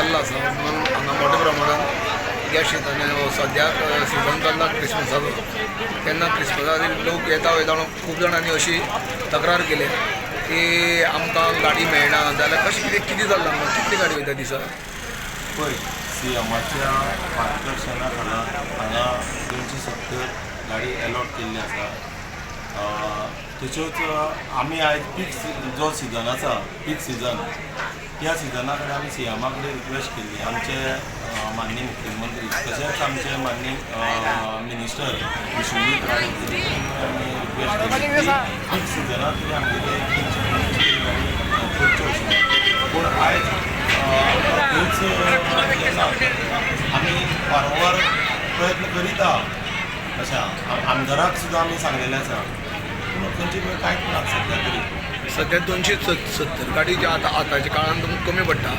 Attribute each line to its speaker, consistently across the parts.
Speaker 1: चल्ला आसा म्हणून हांगा मोठ्या प्रमाणान ह्या येता सद्याक सिजन चल्ला क्रिसमसाचो तेन्ना क्रिसमसा खातीर लोक येता वयता म्हणून खूब जाणांनी अशी तक्रार केली की आमकां गाडी मेळना. जाल्यार कशें कितें कितें जाल्लें म्हणून कितली गाडी वयता दिसा
Speaker 2: पळय सी एमाच्या मार्गदर्शना खाला हांगा दोनशे सत्तर गाडी एलॉट केल्ली आसा अ, तश्योच आमी आयज पीक जो सिजन आसा पीक सिजन त्या सिजना कडेन आमी सी एमा कडेन रिक्वेस्ट केल्ली आमचे माननीय मुख्यमंत्री तशेंच आमचे माननीय मिनिस्टर विश्वजीत राणे आमी रिक्वेस्ट केल्ली की पीक सिजनाक तरी आमगेले करच्यो अशें पूण आयज थंयच जेन्ना आमी वारंवार प्रयत्न करीता अशें आमदाराक सुद्दां आमी सांगलेलें आसा पूण खंयची कांयच ना सद्या तरी?
Speaker 1: सध्या दोनशे सत्तर. गाडी जे आतां आतांच्या काळान तुमकां कमी पडटा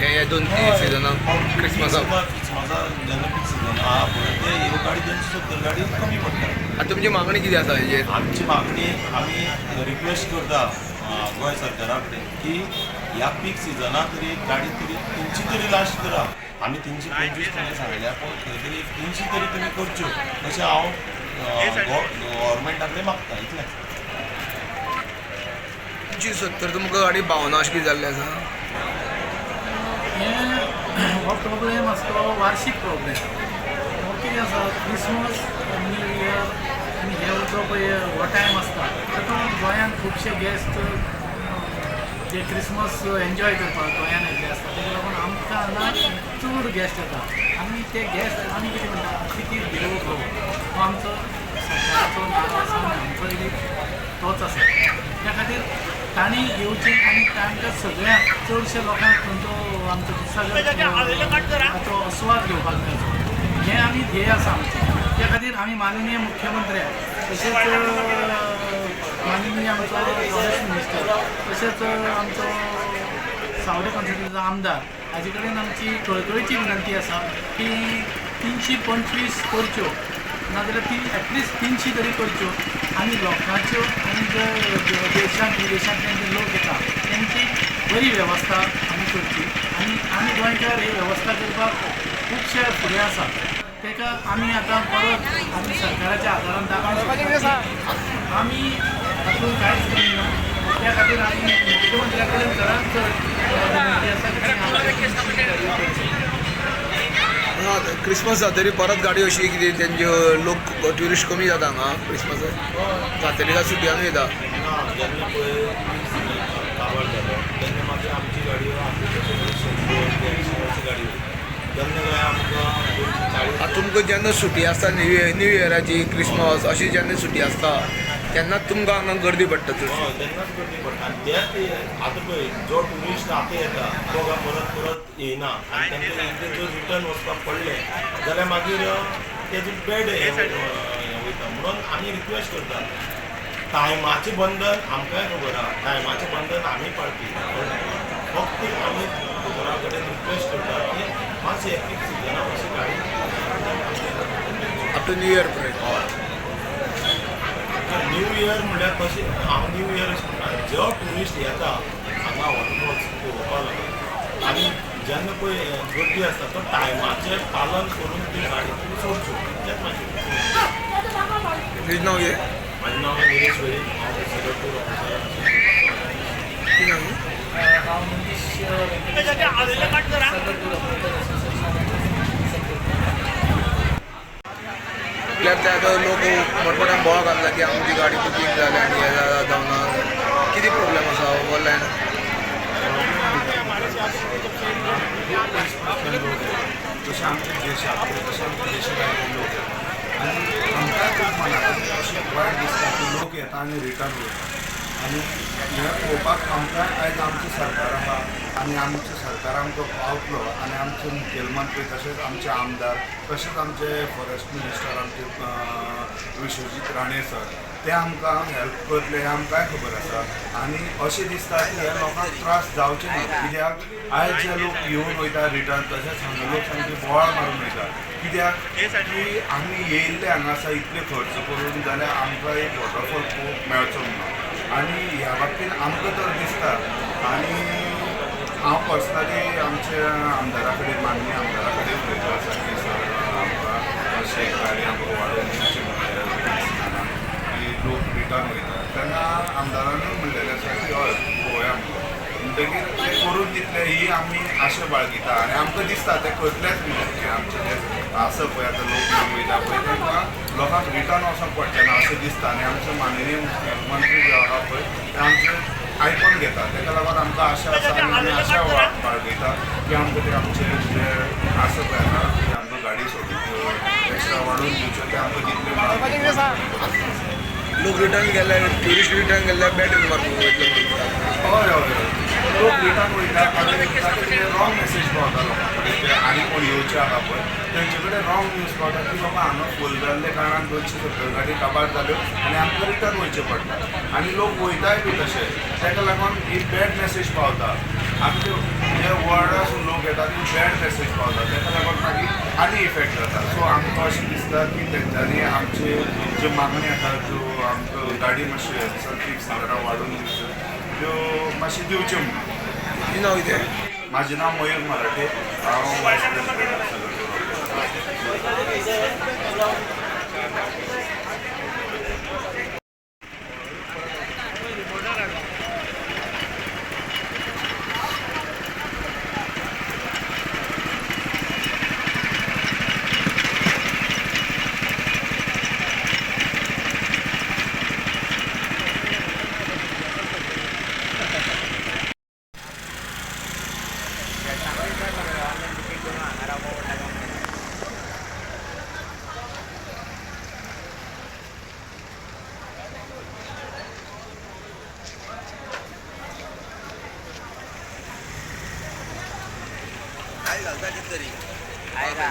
Speaker 1: हे हे दोन सिजनाक क्रिसमसाक
Speaker 2: क्रिसमसा जेन्ना पीक सिजन आहा पळय ते ह्यो गाडी दोनशे सत्तर गाडी कमी पडटा
Speaker 1: आतां तुमची मागणी कितें आसा हेजेर
Speaker 2: आमची मागणी आमी रिक्वेस्ट करता गोंय सरकारा कडेन की ह्या पीक सिजनाक तरी गाडी तरी तुमची तरी लास्ट करा. आमी तिनशी पंचवीस तुमी सांगल्या पूण खंय तरी तिनशी तरी तुमी करच्यो अशें हांव गव्हर्मेंटा कडेन मागता इतलेंच
Speaker 1: दोनशे सत्तर तुमकां गाडी भावना अशी कितें जाल्ली आसा
Speaker 3: हें हो प्रोब्लेम आसा तो वार्शीक प्रोब्लेम हो कितें आसा क्रिसमस न्यू इयर आनी हे जो पळय हो टायम आसता तातूंत गोंयांत खुबशे गेस्ट जे क्रिसमस एन्जॉय करपाक गोंयांत येयल्ले आसता ताका लागून आमकां हांगा चड गेस्ट येता आमी ते गेस्ट आमी कितें म्हणटा किती भिलो हो आमचो सरकाराचो नांव आसा आमचो एक तोच आसा तांणी येवचें आनी तांकां सगळ्यांक चडशे लोकांक खंयचो आमचो दुसऱ्या तो अस्वाद घेवपाक मेळचो हें आमी ध्येय आसा आमचें. त्या खातीर आमी माननीय मुख्यमंत्र्याक तशेंच माननीय आमचो फॉरेस्ट मिनिस्टर तशेंच आमचो सावडे कॉन्स्टिट्युन्सीचो आमदार हाजे कडेन आमची कळकळीची विनंती आसा की तिनशी पंचवीस करच्यो नाजाल्यार ती एटलिस्ट तिनशी तरी करच्यो आनी लोकांच्यो आनी जे देशांत विदेशांतल्यान जे लोक येता तेंची बरी वेवस्था आमी करची आनी आमी गोंयकार ही वेवस्था करपाक खुबशे फुडें आसा ताका आमी आतां परत आमी सरकाराच्या आदारान दाखोवंक आमी हातूंत कांयच करिना त्या खातीर आमी मुख्यमंत्र्या कडेन चडांत चड आसा की आमकां तिनशी गाडयो करच्यो.
Speaker 1: हां क्रिसमस जातरी परत गाडी अशी कितें तेंच्यो लोक ट्युरिस्ट कमी जाता हांगा क्रिसमसा जातरी काय सुटयान येता.
Speaker 2: वयता
Speaker 1: आतां तुमकां जेन्ना सुटी आसता न्यू न्यू इयराची क्रिसमस अशी जेन्ना सुटी आसता तेन्ना तुमकां हांगा गर्दी पडटा चड
Speaker 2: हय तेन्नाच गर्दी पडटा आनी आतां पळय जो ट्युरिस्ट आतां येता तो काय परत परत येयना आनी तेंका एकदां जर रिटर्न वचपाक पडलें जाल्यार मागीर तेजें बॅड हें वयता म्हणून आमी रिक्वेस्ट करता टायमाचें बंधन आमकांय खबर आहा? टायमाचें बंधन आमी पाळपी फक्त आमी दोतोरा कडेन रिक्वेस्ट करता की मातशें एक सिजना मातशी गाडी
Speaker 1: आतां न्यू इयर पर्यंत
Speaker 2: हय न्यू इयर म्हणल्यार कशें हांव न्यू इयर अशें म्हणटा जो ट्युरिस्ट येता हांगा वॉटरफॉल्स पळोवपा लागून आनी जेन्ना पळय गर्दी आसता तो टायमाचें पालन करून ती गाडी तुमी सोडच्यो तेंच म्हाजें
Speaker 1: नांव
Speaker 2: म्हाजें नांव निलेश वेळी हांव सदरपूर ऑफिसर
Speaker 3: हांव मनीश वेंकटेश
Speaker 1: ते आतां लोक मोठमोठ्यान बोवाळ घालता की आमची गाडी बुकींग जाल्या आनी हें जाता जावना कितें प्रॉब्लेम आसा ऑनलायन
Speaker 4: जसे लोक आणि आमकां खूब मनाक अशें वायट दिसता की लोक येता आनी रिटर्न आनी हें पळोवपाक आमकां आयज आमचें सरकार आसा आनी आमचें सरकार आमकां पावतलो आनी आमचे मुखेलमंत्री तशेंच आमचे आमदार तशेंच आमचे फॉरेस्ट मिनिस्टर आमचे विश्वजीत राणे सर ते आमकां हेल्प करतले हें आमकांय खबर आसा. आनी अशें दिसता की हे लोकांक त्रास जावचे ना कित्याक? आयज जे लोक येवन वयता रिटर्न तशेंच हांगा लोक सामके बोवाळ मारून वयता. कित्याक? की आमी येयल्ले हांगासा इतले खर्च करून जाल्यार आमकां एक वॉटरफॉल पळोवंक मेळचो म्हणून. आनी ह्या बाबतींत आमकां तर दिसता. आनी हांव पर्सनली आमच्या आमदारा कडेन माननीय आमदारा कडेन उलयतो आसा की सर आमकां अशें गाडी आमकां वाडोवन दिवची म्हणल्यार की लोक रिटर्न वयता तेन्ना आमदारानूय म्हणलेलें आसा की हय म्हणटकीर ते करून दितले ही आमी आशा बाळगिता आनी आमकां दिसता ते करतलेच म्हणून आमचे जे आसा पळय आतां लोक वयता पळय तेंकां लोकांक रिटर्न वचोंक पडचें ना अशें दिसता. आनी आमचे माननीय मुख्यमंत्री जे आसा पळय ते आमचे आयकून घेता ताका लागून आमकां आशा आसा आनी आमी आशा वा- बाळगयता की आमकां ते आमचे जे आसा पळय आतां आमकां गाडी सोडून एक्स्ट्रा वाडून दिवच्यो ते आमकां दितले
Speaker 1: लोक रिटर्न गेले ट्युरिस्ट रिटर्न गेले बॅड मार्क वयतले म्हणून
Speaker 4: हय हय हय लोक रिटर्न वयता आनी रॉंग मेसेज पावता लोकां कडेन ते आनी कोण येवचे आहा पळय रॉंग न्यूज पावता की बाबा हांगा फूल जाल्ले कारणान दोनशे सत्तर गाडी काबार जाल्यो आनी आमकां रिटर्न वयचें पडटा आनी लोक वयताय बी तशे ताका लागून ही बॅड मेसेज पावता आमचे जे वर्डासून लोक येतात ती बॅड मेसेज पावता ताका लागून मागीर आनी इफेक्ट जाता सो आमकां अशें दिसता की तेंच्यांनी आमचे जे मागणी आसा ज्यो आमकां गाडी मातशी फिक्स जाल्यार वाडोवन दिवच्यो त्यो मातशी दिवच्यो म्हणून
Speaker 1: नांव कितें
Speaker 4: म्हाजें नांव मयूर मराठे. हांव Thank you. आसा
Speaker 5: काय घालता कितें तरी